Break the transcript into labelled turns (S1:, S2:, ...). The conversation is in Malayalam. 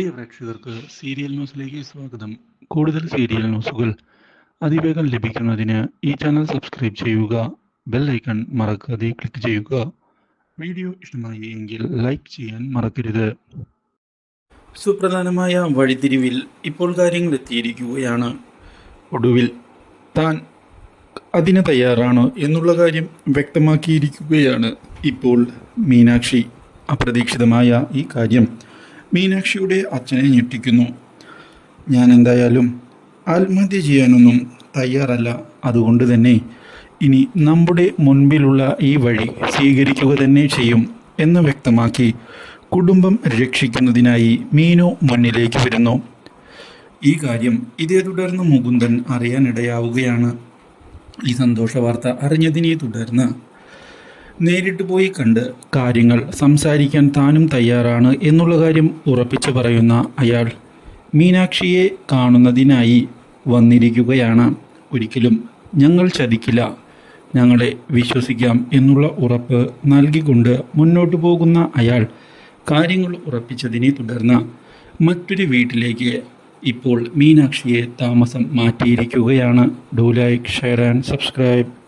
S1: പ്രിയ പ്രേക്ഷകർക്ക് സീരിയൽ ന്യൂസിലേക്ക് സ്വാഗതം. കൂടുതൽ സീരിയൽ ന്യൂസുകൾ അതിവേഗം ലഭിക്കുന്നതിന് ഈ ചാനൽ സബ്സ്ക്രൈബ് ചെയ്യുക ബെൽ ഐക്കൺ മറക്കാതെ ക്ലിക്ക് ചെയ്യുക. വീഡിയോ ഇഷ്ടമായി എങ്കിൽ ലൈക്ക് ചെയ്യാൻ മറക്കരുത്. സുപ്രധാനമായ വഴിതിരിവിൽ ഇപ്പോൾ കാര്യങ്ങൾ എത്തിയിരിക്കുകയാണ്. ഒടുവിൽ താൻ അതിന് തയ്യാറാണ് എന്നുള്ള കാര്യം വ്യക്തമാക്കിയിരിക്കുകയാണ് ഇപ്പോൾ മീനാക്ഷി. അപ്രതീക്ഷിതമായ ഈ കാര്യം മീനാക്ഷിയുടെ അച്ഛനെ ഞെട്ടിക്കുന്നു. ഞാൻ എന്തായാലും ആത്മഹത്യ ചെയ്യാനൊന്നും തയ്യാറല്ല. അതുകൊണ്ട് തന്നെ ഇനി നമ്മുടെ മുൻപിലുള്ള ഈ വഴി സ്വീകരിക്കുക തന്നെ ചെയ്യും എന്ന് വ്യക്തമാക്കി കുടുംബം രക്ഷിക്കുന്നതിനായി മീനു മുന്നിലേക്ക് വരുന്നു. ഈ കാര്യം ഇതേ തുടർന്ന് മുകുന്ദൻ അറിയാനിടയാവുകയാണ്. ഈ സന്തോഷ വാർത്ത അറിഞ്ഞതിനെ തുടർന്ന് നേരിട്ട് പോയി കണ്ട് കാര്യങ്ങൾ സംസാരിക്കാൻ താനും തയ്യാറാണ് എന്നുള്ള കാര്യം ഉറപ്പിച്ചു പറയുന്ന അയാൾ മീനാക്ഷിയെ കാണുന്നതിനായി വന്നിരിക്കുകയാണ്. ഒരിക്കലും ഞങ്ങൾ ചതിക്കില്ല. ഞങ്ങളെ വിശ്വസിക്കാം എന്നുള്ള ഉറപ്പ് നൽകിക്കൊണ്ട് മുന്നോട്ട് പോകുന്ന അയാൾ കാര്യങ്ങൾ ഉറപ്പിച്ചതിനെ തുടർന്ന് മറ്റൊരു വീട്ടിലേക്ക് ഇപ്പോൾ മീനാക്ഷിയെ താമസം മാറ്റിയിരിക്കുകയാണ്. Do like share and subscribe